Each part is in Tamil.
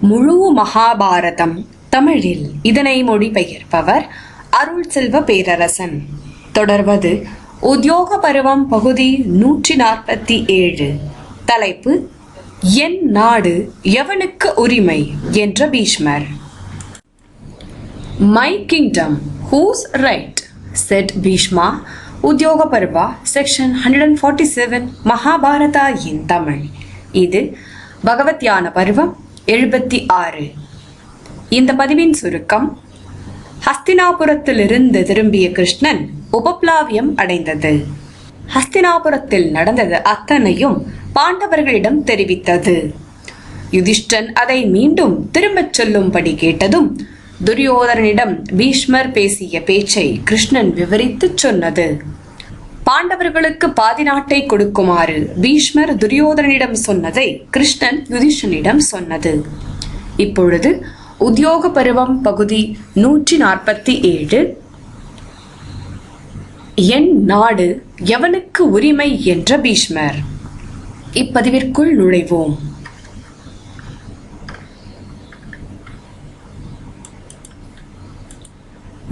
முழு மகாபாரதம். தமிழில் இதனை மொழிபெயர்ப்பவர் அருள் செல்வ பேரரசன். தொடர்வது உத்தியோக பருவம் பகுதி நூற்றி நாற்பத்தி ஏழு தலைப்பு என் நாடு எவனுக்கு உரிமை? என்ற பீஷ்மர். My kingdom whose right said Bhishma Udyoga Parva section hundred and forty seven Mahabharata in Tamil. இது பகவத்யான பருவம் எழுபத்தி ஆறு. இந்த பதிவின் சுருக்கம் ஹஸ்தினாபுரத்திலிருந்து திரும்பிய கிருஷ்ணன் உபப்ளாவியம் அடைந்தது. ஹஸ்தினாபுரத்தில் நடந்தது அத்தனையும் பாண்டவர்களிடம் தெரிவித்தது. யுதிஷ்டன் அதை மீண்டும் திரும்பச் சொல்லும்படி கேட்டதும் துரியோதனனிடம் பீஷ்மர் பேசிய பேச்சை கிருஷ்ணன் விவரித்துச் சொன்னது. பாண்டவர்களுக்கு பாதி நாட்டை கொடுக்குமாறு பீஷ்மர் துரியோதனிடம் சொன்னதை கிருஷ்ணன் யுதிஷனிடம் சொன்னது. இப்பொழுது உத்தியோக பருவம் பகுதி நூற்றி நாற்பத்தி ஏழு. என் நாடு எவனுக்கு உரிமை என்ற பீஷ்மர்? இப்பதிவிற்குள் நுழைவோம்.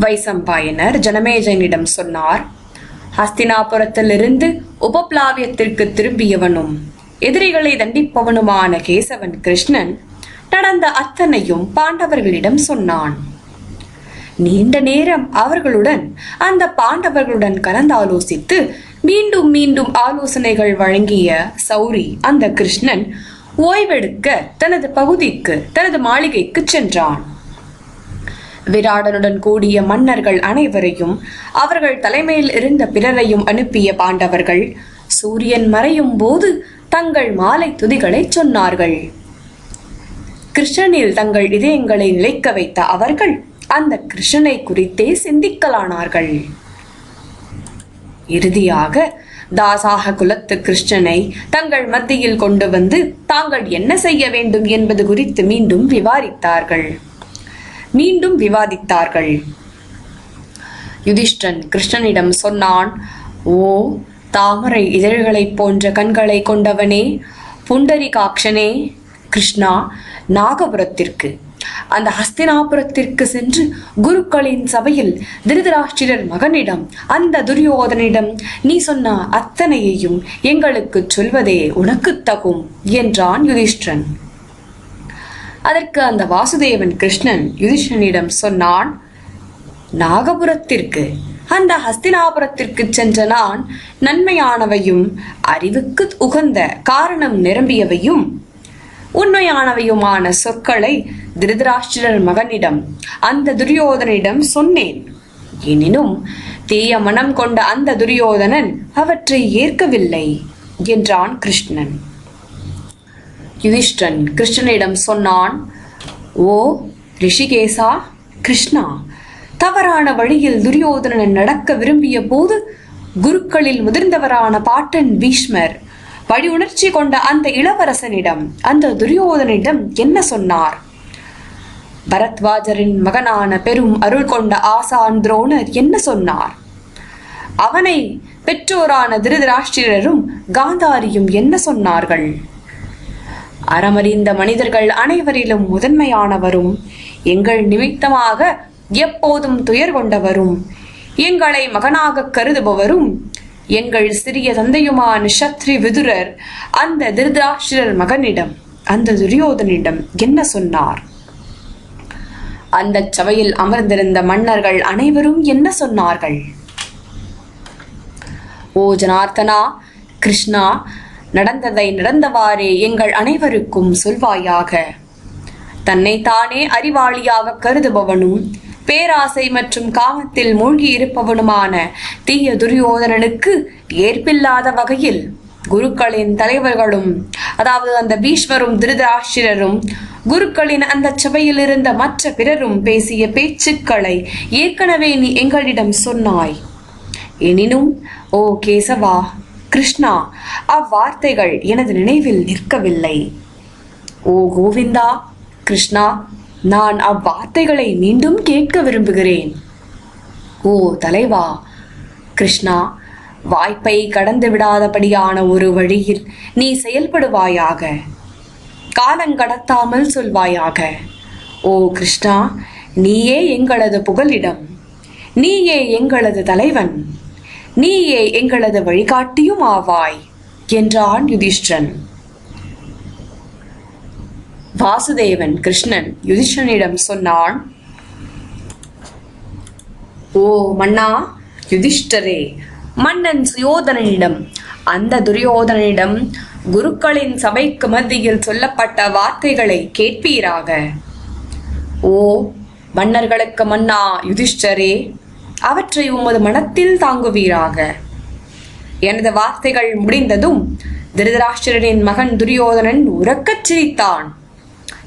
வைசம்பாயனர் ஜனமேஜனிடம் சொன்னார் ஹஸ்தினாபுரத்திலிருந்து உபப்ளாவியத்திற்கு திரும்பியவனும் எதிரிகளை தண்டிப்பவனுமான கேசவன் கிருஷ்ணன் நடந்த அத்தனையும் பாண்டவர்களிடம் சொன்னான். நீண்ட நேரம் அவர்களுடன் அந்த பாண்டவர்களுடன் கலந்தாலோசித்து மீண்டும் மீண்டும் ஆலோசனைகள் வழங்கிய சௌரி அந்த கிருஷ்ணன் ஓய்வெடுக்க தனது பகுதிக்கு தனது மாளிகைக்கு சென்றான். விராடனுடன் கூடிய மன்னர்கள் அனைவரையும் அவர்கள் தலைமையில் இருந்த பிறரையும் அனுப்பிய பாண்டவர்கள் சூரியன் மறையும் போது தங்கள் மாலை துதிகளை சொன்னார்கள். கிருஷ்ணனில் தங்கள் இதயங்களை நிலைக்க வைத்த அவர்கள் அந்த கிருஷ்ணனை குறித்தே சிந்திக்கலானார்கள். இறுதியாக தாசாக குலத்து கிருஷ்ணனை தங்கள் மத்தியில் கொண்டு வந்து தாங்கள் என்ன செய்ய வேண்டும் என்பது குறித்து மீண்டும் விவாதித்தார்கள் மீண்டும் விவாதித்தார்கள். யுதிஷ்டன் கிருஷ்ணனிடம் சொன்னான் ஓ தாமரை இதழ்களைப் போன்ற கண்களை கொண்டவனே புண்டரிகாட்சனே கிருஷ்ணா நாகபுரத்திற்கு. அந்த ஹஸ்தினாபுரத்திற்கு சென்று குருக்களின் சபையில் திருதராஷ்டிரர் மகனிடம் அந்த துரியோதனிடம் நீ சொன்ன அத்தனையையும் எங்களுக்கு சொல்வதே உனக்கு தகும் என்றான் யுதிஷ்டன் அதற்கு அந்த வாசுதேவன் கிருஷ்ணன் யுதிஷ்டனிடம் சொன்னான் நாகபுரத்திற்கு அந்த ஹஸ்தினாபுரத்திற்கு சென்ற நான் நன்மையானவையும் அறிவுக்கு உகந்த காரணம் நிரம்பியவையும் உண்மையானவையுமான சொற்களை திருதராஷ்டிரர் மகனிடம் அந்த துரியோதனிடம் சொன்னேன். எனினும் தீய மனம் கொண்ட அந்த துரியோதனன் அவற்றை ஏற்கவில்லை என்றான் கிருஷ்ணன். யுதிஷ்டன் கிருஷ்ணனிடம் சொன்னான் ஓ ரிஷிகேசா கிருஷ்ணா தவறான வழியில் துரியோதனன் நடக்க விரும்பிய போது குருக்களில் முதிர்ந்தவரான பாட்டன் பீஷ்மர் வழி உணர்ச்சி கொண்ட அந்த இளவரசனிடம் அந்த துரியோதனிடம் என்ன சொன்னார்? பரத்வாஜரின் மகனான பெரும் அருள் கொண்ட ஆசான் துரோணர் என்ன சொன்னார்? அவனை பெற்றோரான திருதராஷ்டிரரும் காந்தாரியும் என்ன சொன்னார்கள்? அறமறிந்த மனிதர்கள் அனைவரிலும் முதன்மையானவரும். எங்கள் நிமித்தமாக எப்போதும் துயர் கொண்டவரும். எங்களை மகனாக கருதுபவரும் எங்கள் சிறிய தந்தையுமான சத்ரி விதுரர் அந்த திருதராஷ்டிரர் மகனிடம் அந்த துரியோதனிடம் என்ன சொன்னார்? அந்த சபையில் அமர்ந்திருந்த மன்னர்கள் அனைவரும் என்ன சொன்னார்கள்? ஓ ஜனார்த்தனா கிருஷ்ணா நடந்ததை நடந்தவாறே எங்கள் அனைவருக்கும் சொல்வாயாக. தன்னைத்தானே அறிவாளியாக கருதுபவனும் பேராசை மற்றும் காமத்தில் மூழ்கி இருப்பவனுமான தீய துரியோதனனுக்கு ஏற்பில்லாத வகையில் குருக்களின் தலைவர்களும் அதாவது அந்த பீஷ்மரும் திருதராஷ்டிரரும் குருக்களின் அந்த சபையில் இருந்த மற்ற பிறரும் பேசிய பேச்சுக்களை ஏற்கனவே நீ எங்களிடம் சொன்னாய். எனினும் ஓ கேசவா கிருஷ்ணா அவ்வார்த்தைகள் எனது நினைவில் நிற்கவில்லை. ஓ கோவிந்தா கிருஷ்ணா நான் அவ்வார்த்தைகளை மீண்டும் கேட்க விரும்புகிறேன். ஓ தலைவா கிருஷ்ணா வாய்ப்பை கடந்து விடாதபடியான ஒரு வழியில் நீ செயல்படுவாயாக. காலங்கடத்தாமல் சொல்வாயாக. ஓ கிருஷ்ணா நீயே எங்களது புகலிடம். நீயே எங்களது தலைவன். நீயே எங்களது வழிகாட்டியும் ஆவாய் என்றான் யுதிஷ்டன் வாசுதேவன் கிருஷ்ணன் யுதிஷ்டனிடம் சொன்னான் ஓ மன்னா யுதிஷ்டரே மன்னன் சுயோதனனிடம் அந்த துரியோதனனிடம் குருக்களின் சபைக்கு மத்தியில் சொல்லப்பட்ட வார்த்தைகளை கேட்பீராக? ஓ மன்னர்களுக்கு மன்னா யுதிஷ்டரே அவற்றை உமது மனத்தில் தாங்குவீராக. எனது வார்த்தைகள் முடிந்ததும் திருதராஷ்டிரனின் மகன் துரியோதனன் உறக்கச் சிரித்தான்.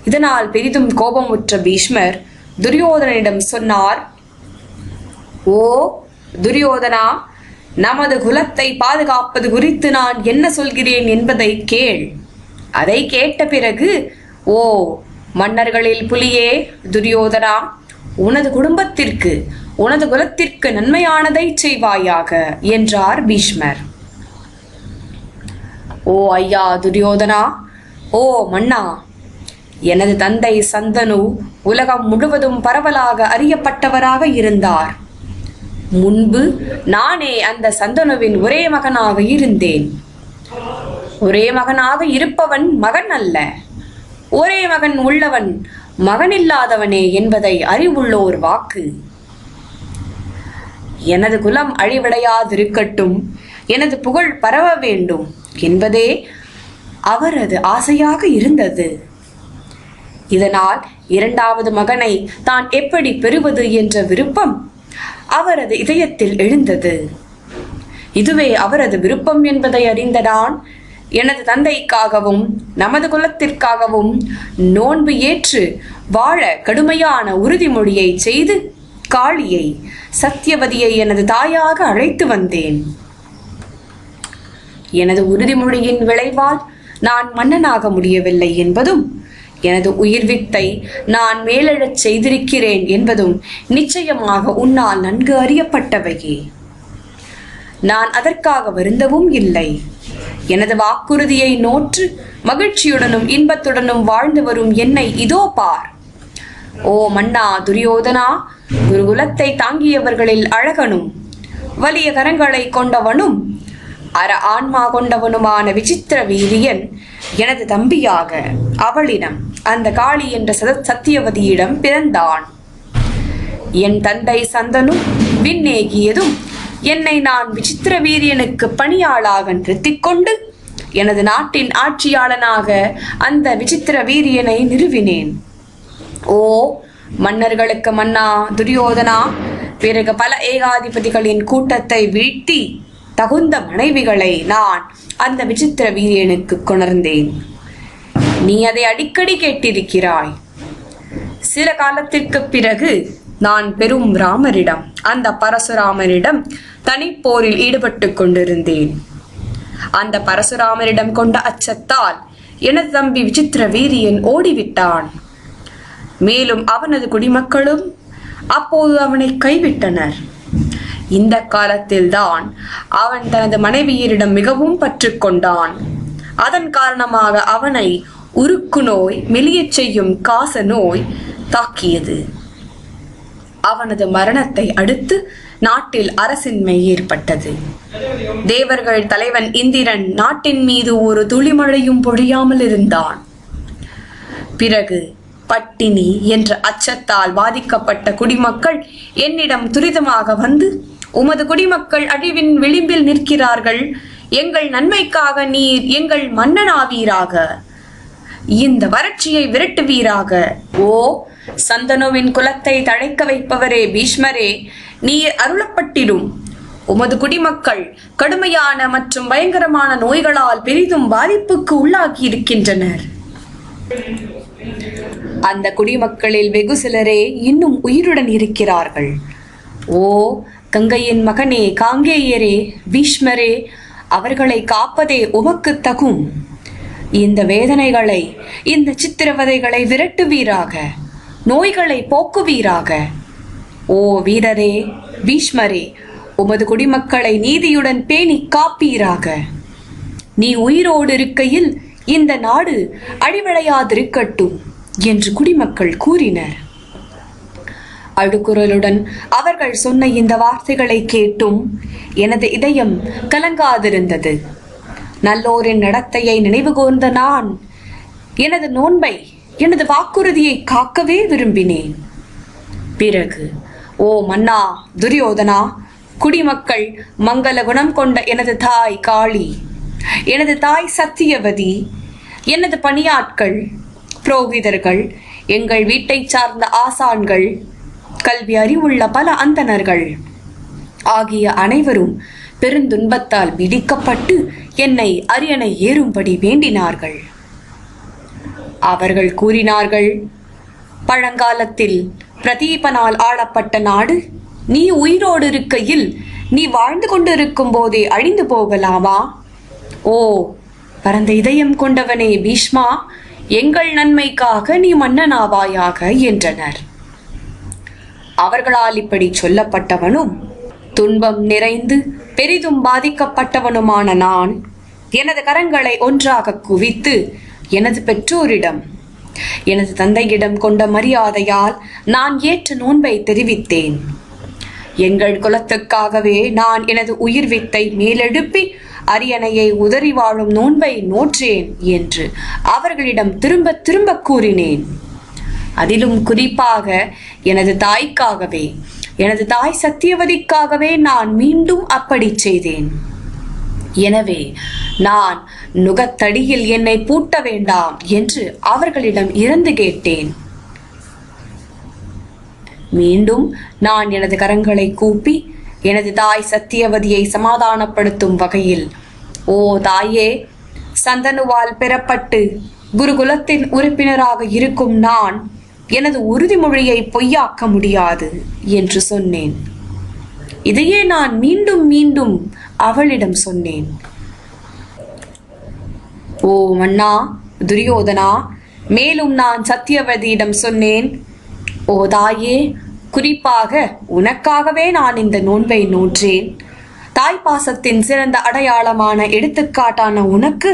இதனால் பெரிதும் கோபமுற்ற பீஷ்மர் துரியோதனனிடம் சொன்னார் ஓ துரியோதனா நமது குலத்தை பாதுகாப்பது குறித்து நான் என்ன சொல்கிறேன் என்பதை கேள். அதை கேட்ட பிறகு ஓ மன்னர்களில் புலியே துரியோதனா உனது குடும்பத்திற்கு உனது குலத்திற்கு நன்மையானதை செய்வாயாக என்றார் பீஷ்மர். ஓ ஐயா துரியோதனா ஓ மன்னா எனது தந்தை சந்தனு உலகம் முழுவதும் பரவலாக அறியப்பட்டவராக இருந்தார். முன்பு நானே அந்த சந்தனுவின் ஒரே மகனாக இருந்தேன். ஒரே மகனாக இருப்பவன் மகன் அல்ல. ஒரே மகன் உள்ளவன் மகனில்லாதவனே என்பதை அறிவுள்ளோர் வாக்கு. எனது குலம் அழிவடையாதிருக்கட்டும். எனது புகழ் பரவ வேண்டும் என்பதே அவரது ஆசையாக இருந்தது. இதனால் இரண்டாவது மகனை தான் எப்படி பெறுவது என்ற விருப்பம் அவரது இதயத்தில் எழுந்தது. இதுவே அவரது விருப்பம் என்பதை அறிந்த நான் எனது தந்தைக்காகவும் நமது குலத்திற்காகவும் நோன்பு ஏற்று வாழ கடுமையான உறுதிமொழியை செய்து காளியை சத்தியவதியை எனது தாயாக அழைத்து வந்தேன். எனது உறுதிமொழியின் விளைவால் நான் மன்னனாக முடியவில்லை என்பதும் எனது உயிர் வித்தை நான் மேலெழச் செய்திருக்கிறேன் என்பதும் நிச்சயமாக உன்னால் நன்கு அறியப்பட்டவையே. நான் அதற்காக வருந்தவும் இல்லை. எனது வாக்குறுதியை நோற்று மகிழ்ச்சியுடனும் இன்பத்துடனும் வாழ்ந்து வரும் என்னை இதோ பார். ஓ மன்னா துரியோதனா குருகுலத்தை தாங்கியவர்களில் அழகனும் வலிய கரங்களை கொண்டவனும் அற ஆன்மா கொண்டவனுமான விசித்திர வீரியன் எனது தம்பியாக அவளிடம் அந்த காளி என்ற சத சத்தியவதியிடம் பிறந்தான். என் தந்தை சந்தனும் விண்ணேகியதும் என்னை நான் விசித்திர வீரியனுக்கு பணியாளாக நிறுத்திக்கொண்டு எனது நாட்டின் ஆட்சியாளனாக அந்த விசித்திர வீரியனை நிறுவினேன். ஓ மன்னர்களுக்கு மன்னா துரியோதனா. பிறகு பல ஏகாதிபதிகளின் கூட்டத்தை வீழ்த்தி தகுந்த மனைவிகளை நான் அந்த விசித்திர வீரியனுக்கு கொணர்ந்தேன். நீ அதை அடிக்கடி கேட்டிருக்கிறாய். சில காலத்திற்கு பிறகு நான் பெரும் ராமரிடம் அந்த பரசுராமரிடம் தனிப்போரில் ஈடுபட்டு கொண்டிருந்தேன். அந்த பரசுராமரிடம் கொண்ட அச்சத்தால் எனது தம்பி விசித்திர வீரியன் ஓடிவிட்டான். மேலும் அவனது குடிமக்களும் அப்போது அவனை கைவிட்டனர். இந்த காலத்தில்தான் அவன் தனது மனைவியரிடம் மிகவும் பற்று கொண்டான். அதன் காரணமாக அவனை உருக்கு நோய் மெலியச் செய்யும் காச நோய் தாக்கியது. அவனது மரணத்தை அடுத்து நாட்டில் அரசின்மை ஏற்பட்டது. தேவர்கள் தலைவன் இந்திரன் நாட்டின் மீது ஒரு துளிமழையும் பொழியாமல் இருந்தான். பிறகு பட்டினி என்ற அச்சத்தால் பாதிக்கப்பட்ட குடிமக்கள் என்னிடம் துரிதமாக வந்து உமது குடிமக்கள் அழிவின் விளிம்பில் நிற்கிறார்கள். எங்கள் நன்மைக்காக நீர் எங்கள் மன்னனாவீராக. இந்த வறட்சியை விரட்டுவீராக. ஓ சந்தனுவின் குலத்தை தழைக்க வைப்பவரே பீஷ்மரே நீர் அருளப்பட்டிடும். உமது குடிமக்கள் கடுமையான மற்றும் பயங்கரமான நோய்களால் பெரிதும் பாதிப்புக்கு உள்ளாகி இருக்கின்றனர் அந்த குடிமக்களில் வெகு சிலரே இன்னும் உயிருடன் இருக்கிறார்கள். ஓ கங்கையின் மகனே காங்கேயரே பீஷ்மரே அவர்களை காப்பதே உமக்கு தகும். இந்த வேதனைகளை இந்த சித்திரவதைகளை விரட்டுவீராக நோய்களை போக்குவீராக. ஓ வீரரே பீஷ்மரே உமது குடிமக்களை நீதியுடன் பேணி காப்பீராக. நீ உயிரோடு இருக்கையில் இந்த நாடு அழிவடையாதிருக்கட்டும் என்று குடிமக்கள் கூறினர். அழுக்குரலுடன் அவர்கள் சொன்ன இந்த வார்த்தைகளை கேட்டும் எனது இதயம் கலங்காதிருந்தது. நல்லோரின் நடத்தையை நினைவுகூர்ந்த நான் எனது நோன்பை எனது வாக்குறுதியை காக்கவே விரும்பினேன். பிறகு ஓ மன்னா துரியோதனா குடிமக்கள் மங்கள குணம் கொண்ட எனது தாய் காளி எனது தாய் சத்தியவதி எனது பணியாட்கள் புரோகிதர்கள் எங்கள் வீட்டைச் சார்ந்த ஆசான்கள் கல்வி அறிவுள்ள பல அந்தனர்கள் ஆகிய அனைவரும் பெருந்துன்பத்தால் பிடிக்கப்பட்டு என்னை அரியணை ஏறும்படி வேண்டினார்கள். அவர்கள் கூறினார்கள் பழங்காலத்தில் பிரதீபனால் ஆளப்பட்ட நாடு நீ உயிரோடு இருக்கையில் நீ வாழ்ந்து கொண்டிருக்கும் போதே அழிந்து போகலாமா? ஓ பரந்த இதயம் கொண்டவனே பீஷ்மா எங்கள் நன்மைக்காக நீ மன்னனாவாயாக என்றனர். அவர்களால் இப்படி சொல்லப்பட்டவனும் துன்பம் நிறைந்து பெரிதும் பாதிக்கப்பட்டவனுமான நான் எனது கரங்களை ஒன்றாக குவித்து எனது பெற்றோரிடம் எனது தந்தையிடம் கொண்ட மரியாதையால் நான் ஏற்ற நோன்பை தெரிவித்தேன். எங்கள் குலத்துக்காகவே நான் எனது உயிர் வித்தை மேலெழுப்பி அரியணையை உதறி வாழும் நோன்பை நோற்றேன் என்று அவர்களிடம் திரும்ப திரும்ப கூறினேன். அதிலும் குறிப்பாக எனது தாய்க்காகவே எனது தாய் சத்தியவதிக்காகவே நான் மீண்டும் அப்படி செய்தேன். எனவே நான் நுகத்தடியில் என்னை பூட்ட வேண்டாம் என்று அவர்களிடம் இறந்து கேட்டேன். மீண்டும் நான் எனது கரங்களை கூப்பி எனது தாய் சத்தியவதியை சமாதானப்படுத்தும் வகையில். ஓ தாயே சந்தனுவால் பெறப்பட்டு குருகுலத்தின் உறுப்பினராக இருக்கும் நான் எனது உறுதிமொழியை பொய்யாக்க முடியாது என்று சொன்னேன். இதையே நான் மீண்டும் மீண்டும் அவளிடம் சொன்னேன். ஓ மன்னா துரியோதனா மேலும் நான் சத்தியவதியிடம் சொன்னேன். ஓ தாயே குறிப்பாக உனக்காகவே நான் இந்த நோன்பை நோற்றேன். தாய் பாசத்தின் சிறந்த அடையாளமான எடுத்துக்காட்டான உனக்கு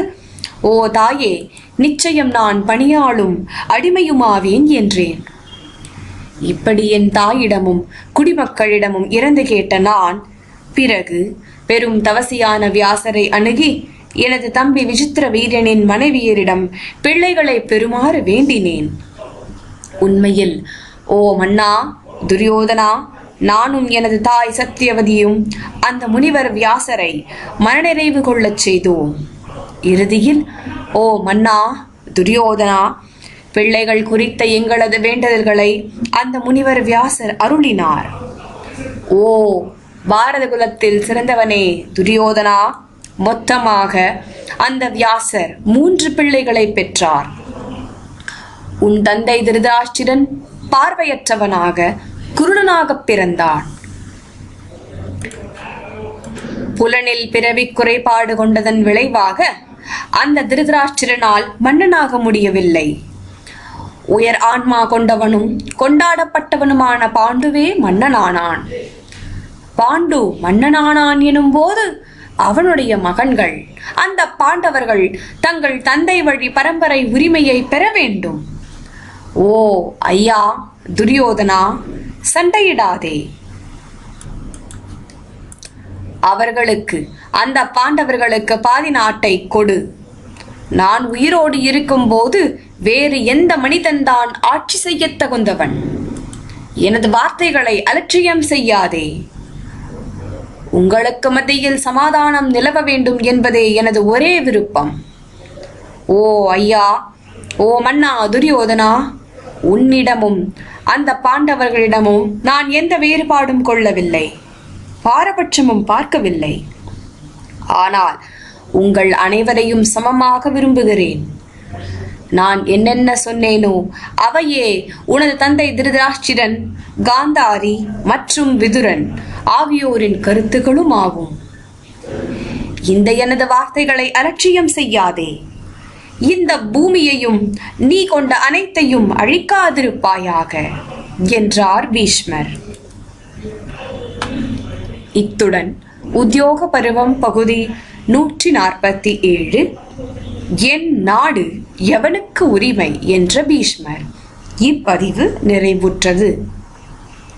ஓ தாயே நிச்சயம் நான் பணியாளும் அடிமையுமாவேன் என்றேன். இப்படி என் தாயிடமும் குடிமக்களிடமும் இறந்து கேட்ட நான் பிறகு பெரும் தவசியான வியாசரை அணுகி எனது தம்பி விசித்திர வீரனின் மனைவியரிடம் பிள்ளைகளை பெறுமாறு வேண்டினேன். உண்மையில் ஓ மன்னா துரியோதனா நானும் எனது தாய் சத்தியவதியும் அந்த முனிவர் வியாசரை மனநிறைவு கொள்ளச் செய்தோம். இறுதியில் ஓ மன்னா துரியோதனா பிள்ளைகள் குறித்த எங்களது வேண்டுதல்களை அந்த முனிவர் வியாசர் அருளினார். ஓ பாரத குலத்தில் சிறந்தவனே துரியோதனா மொத்தமாக அந்த வியாசர் மூன்று பிள்ளைகளை பெற்றார். உன் தந்தை திருதராஷ்டிரன் பார்வையற்றவனாக குருடனாக பிறந்தான். புலனில் பிறவி குறைபாடு கொண்டதன் விளைவாக அந்த திருதராஷ்டிரனால் மன்னனாக முடியவில்லை. உயர் ஆன்மா கொண்டவனும் கொண்டாடப்பட்டவனுமான பாண்டுவே மன்னனானான். பாண்டு மன்னனானான் எனும்போது அவனுடைய மகன்கள் அந்த பாண்டவர்கள் தங்கள் தந்தை வழி பரம்பரை உரிமையை பெற வேண்டும். ஓ ஐயா துரியோதனா சண்டையிடாதே. அவர்களுக்கு அந்த பாண்டவர்களுக்கு பாதி நாட்டை கொடு. நான் உயிரோடு இருக்கும்போது வேறு எந்த மனிதன்தான் ஆட்சி செய்ய தகுந்தவன். எனது வார்த்தைகளை அலட்சியம் செய்யாதே. உங்களுக்கு மத்தியில் சமாதானம் நிலவ வேண்டும் என்பதே எனது ஒரே விருப்பம். ஓ ஐயா ஓ மன்னா துரியோதனா உன்னிடமும் அந்த பாண்டவர்களிடமும் நான் எந்த வேறுபாடும் கொள்ளவில்லை. பாரபட்சமும் பார்க்கவில்லை. ஆனால் உங்கள் அனைவரையும் சமமாக விரும்புகிறேன். நான் என்னென்ன சொன்னேனோ அவையே உனது தந்தை திருதராஷ்டிரன் காந்தாரி மற்றும் விதுரன் ஆகியோரின் கருத்துகளும் ஆகும் இந்த எனது வார்த்தைகளை அலட்சியம் செய்யாதே. இந்த பூமியையும் நீ கொண்ட அனைத்தையும் அழிக்காதிருப்பாயாக என்றார் பீஷ்மர். இத்துடன் உத்தியோக பருவம் பகுதி நூற்றி நாற்பத்தி ஏழு. என் நாடு எவனுக்கு உரிமை? என்ற பீஷ்மர். இப்பதிவு நிறைவுற்றது.